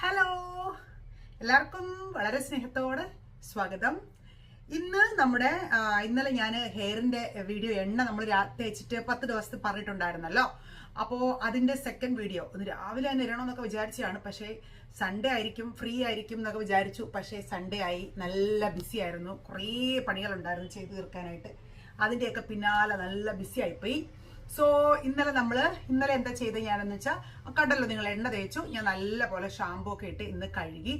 Hello എല്ലാവർക്കും വളരെ സ്നേഹത്തോടെ സ്വാഗതം. ഇന്ന് നമ്മുടെ ഇന്നലെ ഞാൻ ഹെയറിന്റെ വീഡിയോ എണ്ണ നമ്മൾ തേച്ചിട്ട് പത്ത് ദിവസത്തെ പറഞ്ഞിട്ടുണ്ടായിരുന്നല്ലോ. അപ്പോൾ അതിന്റെ സെക്കൻഡ് വീഡിയോ ഒന്ന് രാവിലെ തന്നെ ഇടണമെന്നൊക്കെ വിചാരിച്ചതാണ്. പക്ഷേ സൺഡേ ആയിരിക്കും ഫ്രീ ആയിരിക്കും എന്നൊക്കെ വിചാരിച്ചു. പക്ഷേ സൺഡേ ആയി നല്ല ബിസി ആയിരുന്നു. കുറേ പണികളുണ്ടായിരുന്നു ചെയ്തു തീർക്കാനായിട്ട്. അതിന്റെയൊക്കെ പിന്നാലെ നല്ല ബിസി ആയിപ്പോയി. സോ ഇന്നലെ നമ്മൾ ഇന്നലെ എന്താ ചെയ്തത് ഞാനെന്ന് വെച്ചാൽ കണ്ടല്ലോ നിങ്ങൾ എണ്ണ തേച്ചു ഞാൻ നല്ലപോലെ ഷാമ്പൂ ഒക്കെ ഇട്ട് ഇന്ന് കഴുകി.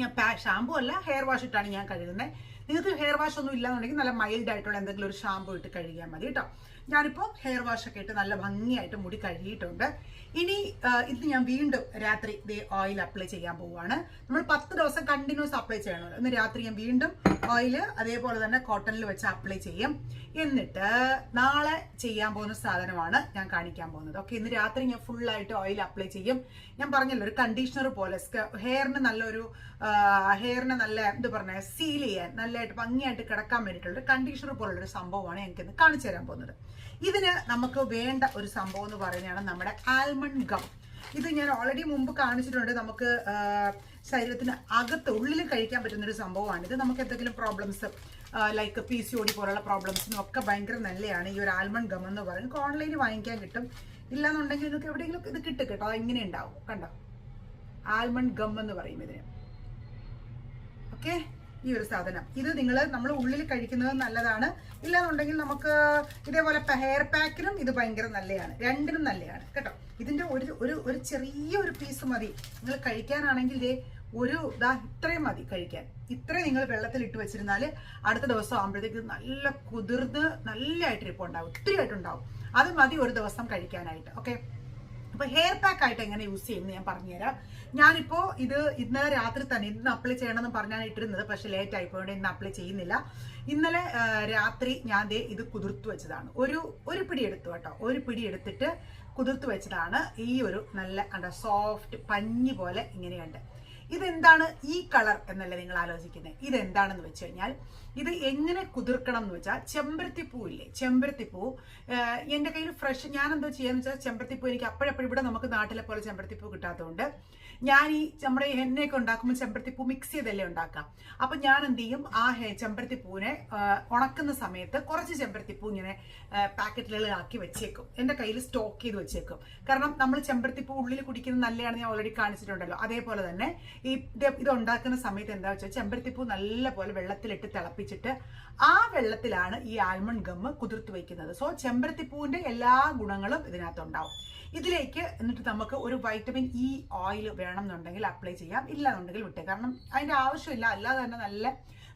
ഞാൻ ഷാമ്പൂ അല്ല ഹെയർ വാഷ് ഇട്ടാണ് ഞാൻ കഴുകുന്നത് നിങ്ങൾക്ക് ഹെയർ വാഷ് ഒന്നും ഇല്ലാന്നുണ്ടെങ്കിൽ നല്ല മൈൽഡ് ആയിട്ടുള്ള എന്തെങ്കിലും ഒരു ഷാമ്പൂ ഇട്ട് കഴുകിയാൽ മതി കേട്ടോ. ഞാനിപ്പോൾ ഹെയർ വാഷ് ഒക്കെ ഇട്ട് നല്ല ഭംഗിയായിട്ട് മുടി കഴുകിയിട്ടുണ്ട്. ഇനി ഇത് ഞാൻ വീണ്ടും രാത്രി ദേ ഓയിൽ അപ്ലൈ ചെയ്യാൻ പോവുകയാണ്. നമ്മൾ പത്ത് ദിവസം കണ്ടിന്യൂസ് അപ്ലൈ ചെയ്യണമല്ലോ. ഇന്ന് രാത്രി ഞാൻ വീണ്ടും ഓയിൽ അതേപോലെ തന്നെ കോട്ടണിൽ വെച്ച് അപ്ലൈ ചെയ്യും. എന്നിട്ട് നാളെ ചെയ്യാൻ പോകുന്ന സാധനമാണ് ഞാൻ കാണിക്കാൻ പോകുന്നത്. ഓക്കെ ഇന്ന് രാത്രി ഞാൻ ഫുൾ ആയിട്ട് ഓയിൽ അപ്ലൈ ചെയ്യും. ഞാൻ പറഞ്ഞല്ലോ ഒരു കണ്ടീഷണർ പോലെ ഹെയറിന് നല്ലൊരു ഹെയറിന് നല്ല എന്ത് പറഞ്ഞ സീൽ ചെയ്യാൻ നല്ലതായിട്ട് ഭംഗിയായിട്ട് കിടക്കാൻ വേണ്ടിയിട്ടുള്ള കണ്ടീഷണർ പോലുള്ള ഒരു സംഭവമാണ് എനിക്കിന്ന് കാണിച്ചു തരാൻ പോകുന്നത്. ഇതിന് നമുക്ക് വേണ്ട ഒരു സംഭവം എന്ന് പറയുന്നതാണ് നമ്മുടെ ആൽമണ്ട് ഗം. ഇത് ഞാൻ ഓൾറെഡി മുമ്പ് കാണിച്ചിട്ടുണ്ട്. നമുക്ക് ശരീരത്തിന് അകത്ത് ഉള്ളിൽ കഴിക്കാൻ പറ്റുന്ന ഒരു സംഭവമാണ്. ഇത് നമുക്ക് എന്തെങ്കിലും problems like P C OD പോലുള്ള പ്രോബ്ലംസിനും ഒക്കെ ഭയങ്കര നല്ലതാണ് ഈ ഒരു ആൽമണ്ട് ഗം എന്ന് പറയുന്നത്. ഓൺലൈനിൽ വാങ്ങിക്കാൻ കിട്ടും. ഇല്ലാന്നുണ്ടെങ്കിൽ നിങ്ങൾക്ക് എവിടെയെങ്കിലും ഇത് കിട്ടും കേട്ടോ. ഇങ്ങനെ ഉണ്ടാവും. കണ്ടോ? ആൽമണ്ട് ഗം എന്ന് പറയും ഇതിന്. ഓക്കെ ഈ ഒരു സാധനം. ഇത് നിങ്ങൾ നമ്മൾ ഉള്ളിൽ കഴിക്കുന്നത് നല്ലതാണ്. ഇല്ലാന്നുണ്ടെങ്കിൽ നമുക്ക് ഇതേപോലെ ഹെയർ പാക്കിനും ഇത് ഭയങ്കര നല്ലതാണ് രണ്ടിനും നല്ലതാണ് കേട്ടോ? ഇതിന്റെ ഒരു ഒരു ഒരു ചെറിയ ഒരു പീസ് മതി. നിങ്ങൾ കഴിക്കാനാണെങ്കിൽ ദേ ഒരു ഇതാ ഇത്രയും മതി കഴിക്കാൻ. ഇത്രയും നിങ്ങൾ വെള്ളത്തിൽ ഇട്ട് വെച്ചിരുന്നാൽ അടുത്ത ദിവസം ആകുമ്പോഴത്തേക്ക് നല്ല കുതിർന്ന് നല്ലതായിട്ട് ഇപ്പോൾ ഉണ്ടാവും. ഒത്തിരി ആയിട്ടുണ്ടാവും അത് മതി ഒരു ദിവസം കഴിക്കാനായിട്ട്. ഓക്കെ അപ്പൊ ഹെയർ പാക്ക് ആയിട്ട് എങ്ങനെ യൂസ് ചെയ്യുമെന്ന് ഞാൻ പറഞ്ഞുതരാം. ഞാനിപ്പോ ഇത് ഇന്നലെ രാത്രി തന്നെ ഇന്ന് അപ്ലൈ ചെയ്യണം എന്ന് പറഞ്ഞാണ് ഇട്ടിരുന്നത്. പക്ഷെ ലേറ്റ് ആയിപ്പോയതുകൊണ്ട് ഇന്ന് അപ്ലൈ ചെയ്യുന്നില്ല. ഇന്നലെ രാത്രി ഞാൻ ദേ ഇത് കുതിർത്ത് വെച്ചതാണ്. ഒരു ഒരു പിടി എടുത്തു കേട്ടോ. ഒരു പിടി എടുത്തിട്ട് കുതിർത്ത് വെച്ചതാണ്. ഈ ഒരു നല്ല കണ്ട സോഫ്റ്റ് പഞ്ഞി പോലെ ഇങ്ങനെയുണ്ട്. ഇതെന്താണ് ഈ കളർ എന്നല്ല നിങ്ങൾ ആലോചിക്കുന്നത് ഇതെന്താണെന്ന് വെച്ച് കഴിഞ്ഞാൽ ഇത് എങ്ങനെ കുതിർക്കണം എന്ന് വെച്ചാൽ ചെമ്പരത്തിപ്പൂ ഇല്ലേ ചെമ്പരത്തിപ്പൂ എന്റെ കയ്യിൽ ഫ്രഷ് ഞാൻ എന്താ ചെയ്യാന്ന് വെച്ചാൽ ചെമ്പരത്തിപ്പൂ എനിക്ക് അപ്പോഴപ്പോഴും ഇവിടെ നമുക്ക് നാട്ടിലെ പോലെ ചെമ്പരത്തിപ്പൂ കിട്ടാത്തതുകൊണ്ട് ഞാൻ ഈ നമ്മുടെ എണ്ണയൊക്കെ ഉണ്ടാക്കുമ്പോൾ ചെമ്പരത്തിപ്പൂ മിക്സ് ചെയ്തല്ലേ ഉണ്ടാക്കാം. അപ്പം ഞാൻ എന്ത് ചെയ്യും ആ ചെമ്പരത്തിപ്പൂവിനെ ഉണക്കുന്ന സമയത്ത് കുറച്ച് ചെമ്പരത്തിപ്പൂ ഇങ്ങനെ പാക്കറ്റുകളിലാക്കി വെച്ചേക്കും. എന്റെ കയ്യിൽ സ്റ്റോക്ക് ചെയ്ത് വെച്ചേക്കും. കാരണം നമ്മൾ ചെമ്പരത്തിപ്പൂ ഉള്ളിൽ കുടിക്കുന്നത് നല്ലതാണെന്ന് ഞാൻ ഓൾറെഡി കാണിച്ചിട്ടുണ്ടല്ലോ. അതേപോലെ തന്നെ ഈ ഇത് ഉണ്ടാക്കുന്ന സമയത്ത് എന്താ വെച്ചാൽ ചെമ്പരത്തിപ്പൂ നല്ല പോലെ വെള്ളത്തിലിട്ട് തിളപ്പിച്ചിട്ട് ആ വെള്ളത്തിലാണ് ഈ ആൽമണ്ട് ഗമ്മ് കുതിർത്ത് വയ്ക്കുന്നത് സോ ചെമ്പരത്തിപ്പൂവിന്റെ എല്ലാ ഗുണങ്ങളും ഇതിനകത്തുണ്ടാവും. ഇതിലേക്ക് എന്നിട്ട് നമുക്ക് ഒരു വൈറ്റമിൻ ഇ ഓയിൽ വേണം എന്നുണ്ടെങ്കിൽ അപ്ലൈ ചെയ്യാം. ഇല്ല എന്നുണ്ടെങ്കിൽ വിട്ടേ. കാരണം അതിന്റെ ആവശ്യമില്ല. അല്ലാതെ തന്നെ നല്ല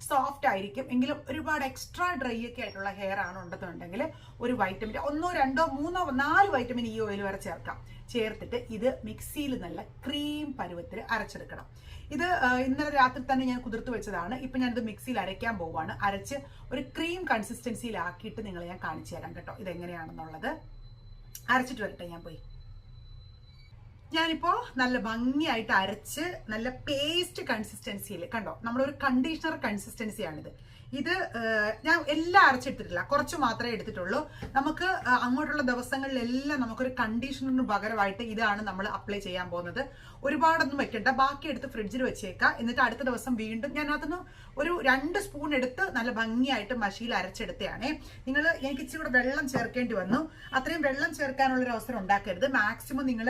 സോഫ്റ്റ് ആയിരിക്കും. എങ്കിലും ഒരുപാട് എക്സ്ട്രാ ഡ്രൈ ഒക്കെ ആയിട്ടുള്ള ഹെയർ ആണ് ഉണ്ടെന്നുണ്ടെങ്കിൽ ഒരു വൈറ്റമിൻ ഒന്നോ രണ്ടോ മൂന്നോ നാല് വൈറ്റമിൻ ഈ ഓയിൽ വരെ ചേർക്കാം. ചേർത്തിട്ട് ഇത് മിക്സിയിൽ നല്ല ക്രീം പരുവത്തിൽ അരച്ചെടുക്കണം. ഇത് ഇന്നലെ രാത്രി തന്നെ ഞാൻ കുതിർത്ത് വെച്ചതാണ്. ഇപ്പം ഞാനിത് മിക്സിയിൽ അരയ്ക്കാൻ പോവാണ്. അരച്ച് ഒരു ക്രീം കൺസിസ്റ്റൻസിയിലാക്കിയിട്ട് നിങ്ങളെ ഞാൻ കാണിച്ചു തരാം കേട്ടോ. ഇതെങ്ങനെയാണെന്നുള്ളത്. അരച്ചിട്ട് വരട്ടെ ഞാൻ പോയി. ഞാനിപ്പോ നല്ല ഭംഗിയായിട്ട് അരച്ച് നല്ല പേസ്റ്റ് കൺസിസ്റ്റൻസിയിൽ കണ്ടോ? നമ്മുടെ ഒരു കണ്ടീഷണർ കൺസിസ്റ്റൻസിയാണിത് ഇത് ഞാൻ എല്ലാം അരച്ചെടുത്തിട്ടില്ല. കുറച്ച് മാത്രമേ എടുത്തിട്ടുള്ളൂ. നമുക്ക് അങ്ങോട്ടുള്ള ദിവസങ്ങളിലെല്ലാം നമുക്കൊരു കണ്ടീഷണറിന് പകരമായിട്ട് ഇതാണ് നമ്മൾ അപ്ലൈ ചെയ്യാൻ പോകുന്നത്. ഒരുപാടൊന്നും വെക്കണ്ട. ബാക്കി എടുത്ത് ഫ്രിഡ്ജിൽ വെച്ചേക്കാം. എന്നിട്ട് അടുത്ത ദിവസം വീണ്ടും ഞാൻ അതിന് ഒരു രണ്ട് സ്പൂൺ എടുത്ത് നല്ല ഭംഗിയായിട്ട് മഷിയിൽ അരച്ചെടുത്തതാണേ നിങ്ങൾ എനിക്ക് ഇച്ചിരി വെള്ളം ചേർക്കേണ്ടി വന്നു. അത്രയും വെള്ളം ചേർക്കാനുള്ള ഒരു അവസരം ഉണ്ടാക്കരുത്. മാക്സിമം നിങ്ങൾ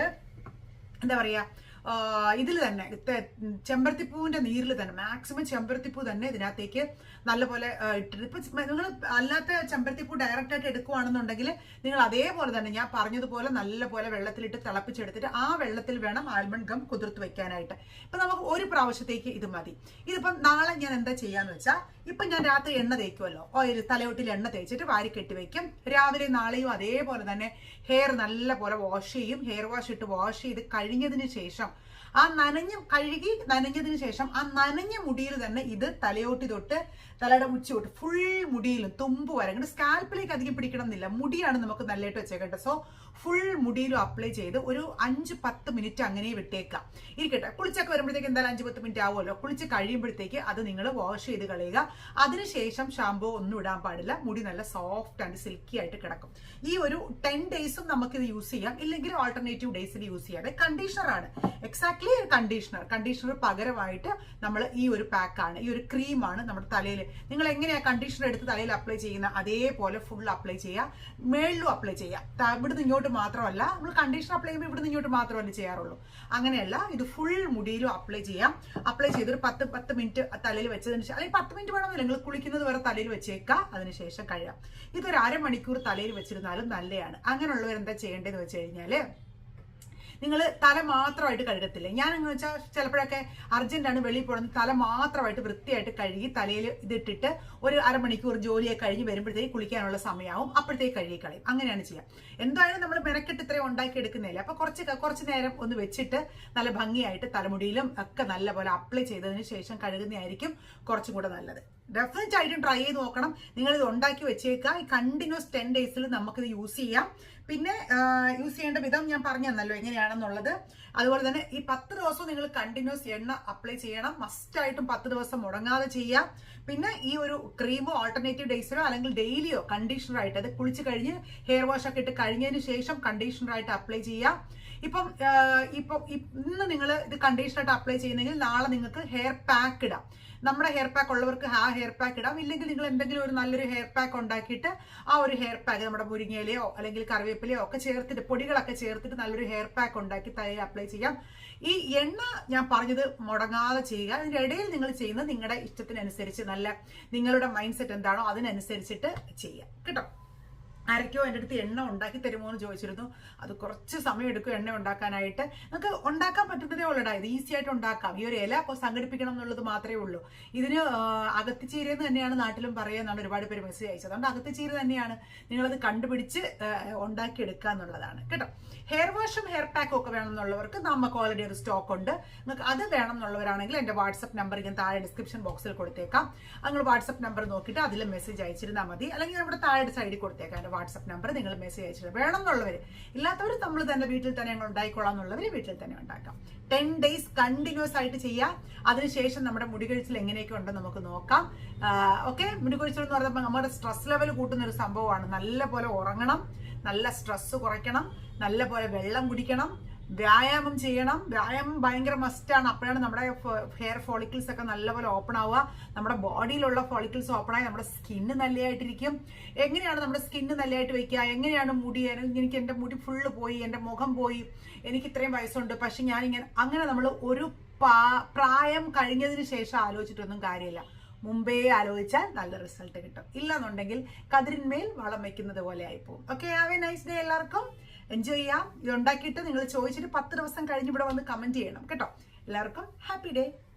എന്താ പറയാ ഇതിൽ തന്നെ ചെമ്പരത്തിപ്പൂവിന്റെ നീരിൽ തന്നെ മാക്സിമം ചെമ്പരത്തിപ്പൂ തന്നെ ഇതിനകത്തേക്ക് നല്ലപോലെ ഇട്ടിട്ട്. ഇപ്പം നിങ്ങൾ അല്ലാത്ത ചെമ്പരത്തിപ്പൂ ഡയറക്റ്റ് ആയിട്ട് നിങ്ങൾ അതേപോലെ തന്നെ ഞാൻ പറഞ്ഞതുപോലെ നല്ലപോലെ വെള്ളത്തിലിട്ട് തിളപ്പിച്ചെടുത്തിട്ട് ആ വെള്ളത്തിൽ വേണം ആൽമണ്ട് ഗം കുതിർത്ത് വെക്കാനായിട്ട്. ഇപ്പം നമുക്ക് ഒരു പ്രാവശ്യത്തേക്ക് ഇത് മതി. ഇതിപ്പം നാളെ ഞാൻ എന്താ ചെയ്യാന്ന് വെച്ചാൽ ഇപ്പം ഞാൻ രാത്രി എണ്ണ തേക്കുമല്ലോ ഓയിൽ തലയോട്ടിൽ എണ്ണ തേച്ചിട്ട് വാരി കെട്ടി വെക്കും. രാവിലെ നാളെയും അതേപോലെ തന്നെ ഹെയർ നല്ല പോലെ വാഷ് ചെയ്യും. ഹെയർ വാഷ് ഇട്ട് വാഷ് ചെയ്ത് കഴിഞ്ഞതിന് ശേഷം ആ നനഞ്ഞ കഴുകി നനഞ്ഞതിന് ശേഷം ആ നനഞ്ഞ മുടിയിൽ തന്നെ ഇത് തലയോട്ടി തൊട്ട് തലയുടെ ഉച്ച തൊട്ട് ഫുൾ മുടിയിലും തുമ്പ് വരെ. അങ്ങനെ സ്കാൽപ്പിലേക്ക് അധികം പിടിക്കണം എന്നില്ല മുടിയാണ് നമുക്ക് നല്ലതായിട്ട് വെച്ചേക്കേണ്ടത് സോ ഫുൾ മുടിയിലും അപ്ലൈ ചെയ്ത് ഒരു അഞ്ച് പത്ത് മിനിറ്റ് അങ്ങനെ വിട്ടേക്കാം. ഇരിക്കട്ടെ. കുളിച്ചൊക്കെ വരുമ്പോഴത്തേക്ക് എന്തായാലും അഞ്ച് പത്ത് മിനിറ്റ് ആവുമല്ലോ. കുളിച്ച് കഴിയുമ്പോഴത്തേക്ക് അത് നിങ്ങൾ വാഷ് ചെയ്ത് കളയുക. അതിനുശേഷം ഷാമ്പൂ ഒന്നും ഇടാൻ പാടില്ല. മുടി നല്ല സോഫ്റ്റ് ആൻഡ് സിൽക്കി ആയിട്ട് കിടക്കും. ഈ ഒരു ടെൻ ഡേയ്സും നമുക്ക് ഇത് യൂസ് ചെയ്യാം. ഇല്ലെങ്കിൽ ഓൾട്ടർനേറ്റീവ് ഡേയ്സിൽ യൂസ് ചെയ്യാം. കണ്ടീഷണറാണ് എക്സാക്ട്ലി കണ്ടീഷണർ കണ്ടീഷണർ പകരമായിട്ട് നമ്മൾ ഈ ഒരു പാക്കാണ് ഈ ഒരു ക്രീമാണ് നമ്മുടെ തലയിൽ. നിങ്ങൾ എങ്ങനെയാണ് കണ്ടീഷണർ എടുത്ത് തലയിൽ അപ്ലൈ ചെയ്യുന്ന അതേപോലെ ഫുൾ അപ്ലൈ ചെയ്യുക. മേളിലും അപ്ലൈ ചെയ്യുക. ഇവിടുന്ന് ഇങ്ങോട്ട് മാത്രമല്ല നമ്മൾ കണ്ടീഷണർ അപ്ലൈ ചെയ്യുമ്പോൾ ഇവിടുന്ന് ഇങ്ങോട്ട് മാത്രമല്ല ചെയ്യാറുള്ളൂ. അങ്ങനെയല്ല ഇത് ഫുൾ മുടിയിലും അപ്ലൈ ചെയ്യാം. അപ്ലൈ ചെയ്തൊരു പത്ത് പത്ത് മിനിറ്റ് തലയിൽ വെച്ചതിന് ശേഷം അല്ലെങ്കിൽ പത്ത് മിനിറ്റ് വേണമെന്നില്ല നിങ്ങൾ കുളിക്കുന്നത് വരെ തലയിൽ വെച്ചേക്കുക അതിനുശേഷം കഴിയാം ഇതൊരു അരമണിക്കൂർ തലയിൽ വെച്ചിരുന്നാലും നല്ലതാണ്. അങ്ങനെയുള്ളവർ എന്താ ചെയ്യേണ്ടതെന്ന് വെച്ച് കഴിഞ്ഞാൽ നിങ്ങൾ തല മാത്രമായിട്ട് കഴുകത്തില്ല? ഞാൻ എന്ന് വെച്ചാൽ ചിലപ്പോഴൊക്കെ അർജന്റാണ് വെളിയിൽ പോകുന്നത് തല മാത്രമായിട്ട് വൃത്തിയായിട്ട് കഴുകി തലയിൽ ഇതിട്ടിട്ട് ഒരു അരമണിക്കൂർ ജോലിയൊക്കെ കഴിഞ്ഞ് വരുമ്പോഴത്തേക്ക് കുളിക്കാനുള്ള സമയമാവും അപ്പോഴത്തേക്ക് കഴുകി കളയും. അങ്ങനെയാണ് ചെയ്യുക എന്തായാലും നമ്മൾ മെനക്കെട്ട് ഇത്രയും ഉണ്ടാക്കി എടുക്കുന്നില്ല അപ്പോൾ കുറച്ച് കുറച്ച് നേരം ഒന്ന് വെച്ചിട്ട് നല്ല ഭംഗിയായിട്ട് തലമുടിയിലും ഒക്കെ നല്ലപോലെ അപ്ലൈ ചെയ്തതിന് ശേഷം കഴുകുന്നതായിരിക്കും കുറച്ചും കൂടെ നല്ലത്. ഡെഫിനറ്റ് ആയിട്ടും ട്രൈ ചെയ്ത് നോക്കണം. നിങ്ങൾ ഇത് ഉണ്ടാക്കി വെച്ചേക്കാം ഈ കണ്ടിന്യൂസ് ടെൻ ഡേയ്സിൽ നമുക്കിത് യൂസ് ചെയ്യാം. പിന്നെ യൂസ് ചെയ്യേണ്ട വിധം ഞാൻ പറഞ്ഞു തന്നല്ലോ എങ്ങനെയാണെന്നുള്ളത്. അതുപോലെ തന്നെ ഈ പത്ത് ദിവസവും നിങ്ങൾ കണ്ടിന്യൂസ് എണ്ണ അപ്ലൈ ചെയ്യണം. മസ്റ്റ് ആയിട്ടും പത്ത് ദിവസം മുടങ്ങാതെ ചെയ്യാം പിന്നെ ഈ ഒരു ക്രീമോ ആൾട്ടർനേറ്റീവ് ഡേയ്സിലോ അല്ലെങ്കിൽ ഡെയിലിയോ കണ്ടീഷണറായിട്ട് അത് കുളിച്ച് കഴിഞ്ഞ് ഹെയർ വാഷ് ഒക്കെ ഇട്ട് കഴിഞ്ഞതിന് ശേഷം കണ്ടീഷണറായിട്ട് അപ്ലൈ ചെയ്യാം ഇപ്പം ഇപ്പൊ ഇന്ന് നിങ്ങൾ ഇത് കണ്ടീഷണർ ആയിട്ട് അപ്ലൈ ചെയ്യുന്നെങ്കിൽ നാളെ നിങ്ങൾക്ക് ഹെയർ പാക്ക് ഇടാം. നമ്മുടെ ഹെയർ പാക്ക് ഉള്ളവർക്ക് ആ ഹെയർ പാക്ക് ഇടാം. ഇല്ലെങ്കിൽ നിങ്ങൾ എന്തെങ്കിലും ഒരു നല്ലൊരു ഹെയർ പാക്ക് ഉണ്ടാക്കിയിട്ട് ആ ഒരു ഹെയർ പാക്ക് നമ്മുടെ മുരിങ്ങയിലയോ അല്ലെങ്കിൽ കറിവേപ്പിലയോ ഒക്കെ ചേർത്തിട്ട് പൊടികളൊക്കെ ചേർത്തിട്ട് നല്ലൊരു ഹെയർ പാക്ക് ഉണ്ടാക്കി തലയിൽ അപ്ലൈ ചെയ്യാം. ഈ എണ്ണ ഞാൻ പറഞ്ഞത് മുടങ്ങാതെ ചെയ്യുക. അതിന്റെ ഇടയിൽ നിങ്ങൾ ചെയ്യുന്നത് നിങ്ങളുടെ ഇഷ്ടത്തിനനുസരിച്ച് നല്ല നിങ്ങളുടെ മൈൻഡ് സെറ്റ് എന്താണോ അതിനനുസരിച്ചിട്ട് ചെയ്യാം. കേട്ടോ? ആരൊക്കെയോ എന്റെ അടുത്ത് എണ്ണ ഉണ്ടാക്കി തരുമോ എന്ന് ചോദിച്ചിരുന്നു. അത് കുറച്ച് സമയം എടുക്കും എണ്ണ ഉണ്ടാക്കാനായിട്ട്. നമുക്ക് ഉണ്ടാക്കാൻ പറ്റുന്നതേ ഉള്ളടാ ഇത് ഈസി ആയിട്ട് ഉണ്ടാക്കാം. ഈ ഒരു ഇല സംഘടിപ്പിക്കണം എന്നുള്ളത് മാത്രമേ ഉള്ളൂ. ഇതിന് അകത്തിച്ചീര എന്ന് തന്നെയാണ് നാട്ടിലും പറയുന്നതാണ് ഒരുപാട് പേര് മെസ്സേജ് അയച്ചത്. അതുകൊണ്ട് അകത്തിച്ചീര തന്നെയാണ് നിങ്ങളത് കണ്ടുപിടിച്ച് ഉണ്ടാക്കിയെടുക്കുക എന്നുള്ളതാണ്. കേട്ടോ? ഹെയർ വാഷും ഹെയർ പാക്കും ഒക്കെ വേണമെന്നുള്ളവർക്ക് നമുക്ക് ഓൾറെഡി ഒരു സ്റ്റോക്ക് ഉണ്ട്. നിങ്ങൾക്ക് അത് വേണം എന്നുള്ളവരാണെങ്കിൽ എന്റെ വാട്സപ്പ് നമ്പർ ഞാൻ താഴെ ഡിസ്ക്രിപ്ഷൻ ബോക്സിൽ കൊടുത്തേക്കാം. നിങ്ങൾ വാട്സപ്പ് നമ്പർ നോക്കിയിട്ട് അതിൽ മെസ്സേജ് അയച്ചിരുന്നാൽ മതി. അല്ലെങ്കിൽ നമ്മുടെ താഴെ സൈഡിൽ കൊടുത്തേക്കാം. വാട്സപ്പ് നമ്പർ നിങ്ങൾ മെസ്സേജ് അയച്ചിട്ട് വേണം എന്നുള്ളവർ ഇല്ലാത്തവർ നമ്മൾ തന്നെ വീട്ടിൽ തന്നെ ഞങ്ങൾ ഉണ്ടായിക്കൊള്ളാം എന്നുള്ളവർ വീട്ടിൽ തന്നെ ഉണ്ടാക്കാം. ടെൻ ഡേയ്സ് കണ്ടിന്യൂസ് ആയിട്ട് ചെയ്യാം. അതിനുശേഷം നമ്മുടെ മുടി കഴിച്ചിൽ എങ്ങനെയൊക്കെ ഉണ്ടെന്ന് നമുക്ക് നോക്കാം. ഓക്കെ മുടി കഴിച്ചിൽ എന്ന് പറയുമ്പോൾ നമ്മുടെ സ്ട്രെസ് ലെവൽ കൂട്ടുന്ന ഒരു സംഭവമാണ്. നല്ല പോലെ ഉറങ്ങണം നല്ല സ്ട്രെസ് കുറയ്ക്കണം നല്ല പോലെ വെള്ളം കുടിക്കണം വ്യായാമം ചെയ്യണം. വ്യായാമം ഭയങ്കര മസ്റ്റാണ് അപ്പോഴാണ് നമ്മുടെ ഹെയർ ഫോളിക്കിൾസ് ഒക്കെ നല്ലപോലെ ഓപ്പൺ ആവുക. നമ്മുടെ ബോഡിയിലുള്ള ഫോളിക്കിൾസ് ഓപ്പൺ ആയി നമ്മുടെ സ്കിന്ന് നല്ലതായിട്ടിരിക്കും. എങ്ങനെയാണ് നമ്മുടെ സ്കിന്ന് നല്ലതായിട്ട് വെക്കുക? എങ്ങനെയാണ് മുടി? എനിക്ക് എന്റെ മുടി ഫുള്ള് പോയി എന്റെ മുഖം പോയി. എനിക്ക് ഇത്രയും വയസ്സുണ്ട്. പക്ഷെ ഞാനിങ്ങനെ അങ്ങനെ നമ്മൾ ഒരു പ്രായം കഴിഞ്ഞതിന് ശേഷം ആലോചിച്ചിട്ടൊന്നും കാര്യമില്ല. മുമ്പേ ആലോചിച്ചാൽ നല്ല റിസൾട്ട് കിട്ടും. ഇല്ലാന്നുണ്ടെങ്കിൽ കതിരിന്മേൽ വളം വെക്കുന്നത് പോലെ ആയിപ്പോവും. Okay have a nice day എല്ലാവർക്കും. എൻജോയ് ചെയ്യാം. ഇത് ഉണ്ടാക്കിയിട്ട് നിങ്ങൾ ചോദിച്ചിട്ട് പത്ത് ദിവസം കഴിഞ്ഞ് ഇവിടെ വന്ന് കമന്റ് ചെയ്യണം. കേട്ടോ? എല്ലാവർക്കും ഹാപ്പി ഡേ